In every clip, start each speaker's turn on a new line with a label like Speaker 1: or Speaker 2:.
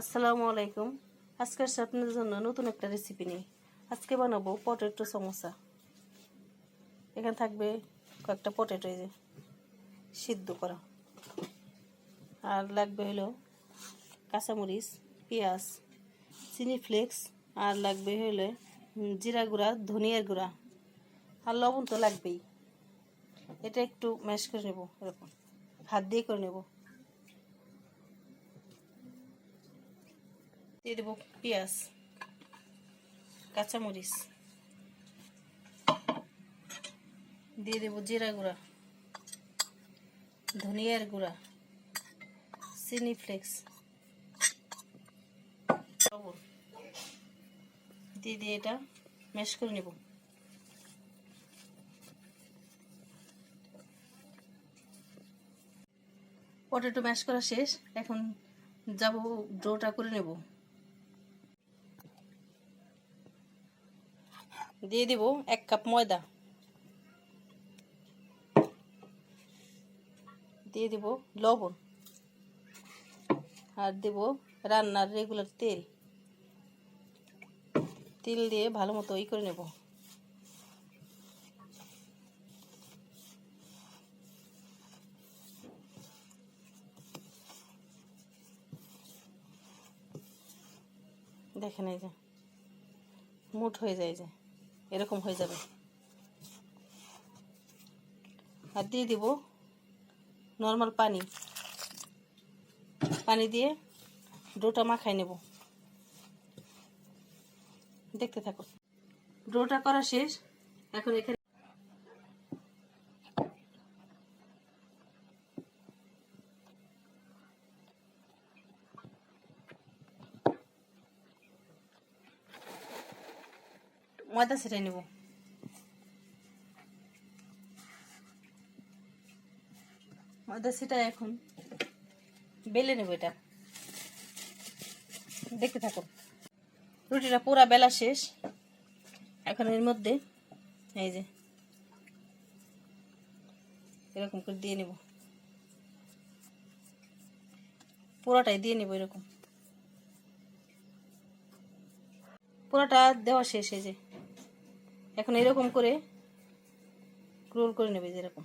Speaker 1: আসসালামু আলাইকুম। আজকে আসছি আপনাদের জন্য নতুন একটা রেসিপি নিয়ে। আজকে বানাবো পটেটো সমোসা। এখানে থাকবে কয়েকটা পটেটো এই যে, সিদ্ধ করা। আর লাগবে হলো কাঁচামরিচ, পেঁয়াজ, চিনি ফ্লেক্স, আর লাগবে হলো জিরা গুঁড়া, ধনিয়ার গুঁড়া। আর লবণ তো লাগবেই। এটা একটু ম্যাশ করে নেব, এরকম। হাত দিয়ে করে নেব। দিয়ে দেবো পেঁয়াজ, কাঁচামরিচ। দিয়ে দেবো জিরা গুঁড়া, ধনিয়ার গুঁড়া, চিনি ফ্লেক্স, লবণ। দিয়ে দিয়ে এটা ম্যাশ করে নেব। পটেটো ম্যাশ করা শেষ, এখন যাব ডোটা করে নেব। দিয়ে দিব এক কাপ ময়দা। দিয়ে দিব লবণ। আর দেব রান্নার রেগুলার তেল। তেল দিয়ে ভালো মতো ই করে নেব। দেখেন এই যে মুঠ হয়ে যায় যে। এরকম হয়ে যাবে। আর দিয়ে দিব নর্মাল পানি। পানি দিয়ে ডোটা মাখাই নেব। দেখতে থাকো। ডোটা করা শেষ। এখন এখানে ময়দা ছেড়ে নেব। ময়দা সেটা এখন। বেলে নেব এটা। দেখতে থাকো রুটিটা পুরা বেলা শেষ। এখন এর মধ্যে এই যে এরকম করে দিয়ে নেব। পুরোটাই দিয়ে নেব এরকম। পুরোটা দেওয়া শেষ এই যে। এখন এরকম করে রোল করে নেবে যেরকম।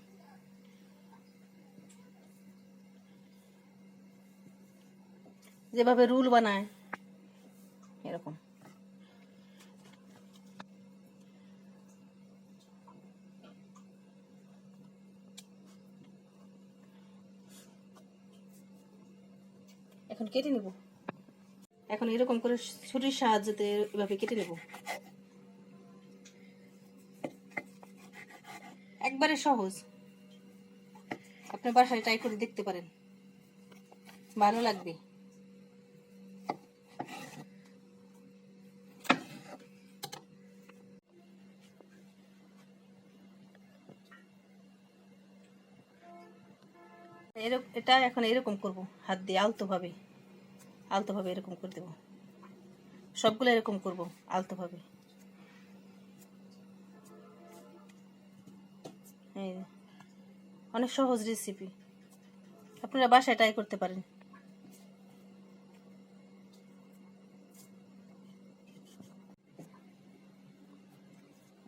Speaker 1: যেভাবে রুল বানায়, এরকম। এখন কেটে নেব। এখন এরকম করে ছুরির সাহায্যে এভাবে কেটে নেব। একবারে সহজ। আপনি বাসায় ট্রাই করে দেখতে পারেন। ভালো লাগবে। এরকম এটা এখন এরকম করব, হাত দিয়ে আলতোভাবে। আলতোভাবে এরকম করে দেব। সবগুলো এরকম করব, আলতোভাবে। এই অনেক সহজ রেসিপি আপনারা বাসায় ট্রাই করতে পারেন।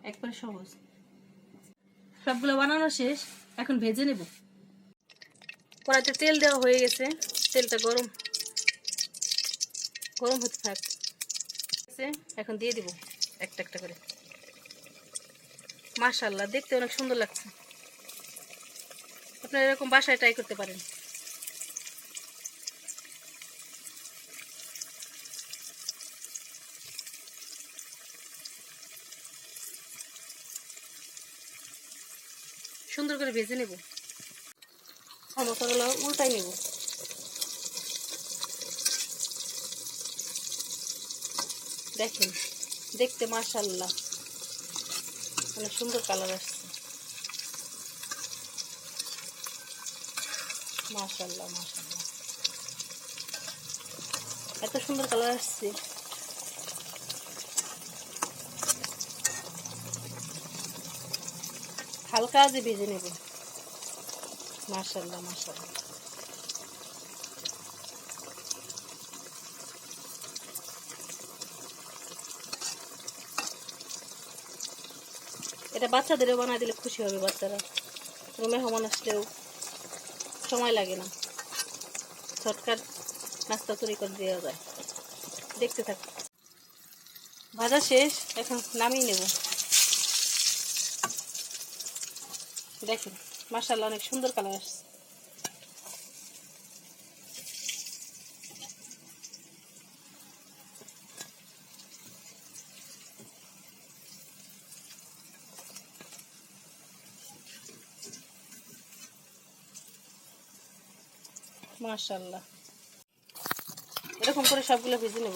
Speaker 1: একবারে সহজ। সবগুলো বানানো শেষ, এখন ভেজে নেব। কড়াইতে তেল দেওয়া হয়ে গেছে। তেলটা গরম। গরম হতে থাক। এখন দিয়ে দিব একটা একটা করে। মাশাল্লাহ দেখতে অনেক সুন্দর লাগছে। আপনারা এরকম বাসায় ট্রাই করতে পারেন। সুন্দর করে ভেজে নেব। সমস্যাগুলো উল্টাই নেব। দেখেন, দেখতে মাশাল্লাহ অনেক সুন্দর কালার আসছে। মাশাল্লাহ মাশাল্লাহ এত সুন্দর কালার আসছে। হালকা আজে ভেজে নেব। মাশাল্লাহ মাশাল্লাহ এটা বাচ্চাদেরও বানায় দিলে খুশি হবে বাচ্চারা। রুমে হমান আসলেও। সময় লাগে না। শর্টকাট নাস্তা তৈরি করে দেওয়া যায়। দেখতে থাক। ভাজা শেষ, এখন নামিয়ে নেব। দেখুন মার্শাল্লাহ অনেক সুন্দর কালার আসছে। মার্শাল্লাহ এরকম করে সবগুলো ভেজে নেব।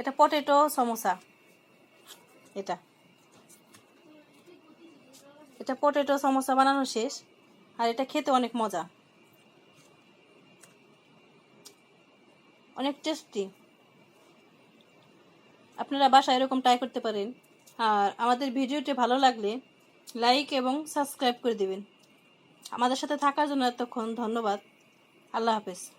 Speaker 1: এটা পটেটো সমোসা। এটা। এটা পটেটো সমোসা বানানো শেষ, আর এটা খেতে অনেক মজা। অনেক টেস্টি। আপনারা বাসায় এরকম ট্রাই করতে পারেন। আর আমাদের ভিডিওটি ভালো লাগলে লাইক এবং সাবস্ক্রাইব করে দিবেন। আমাদের সাথে থাকার জন্য এতক্ষণ ধন্যবাদ। আল্লাহ হাফেজ।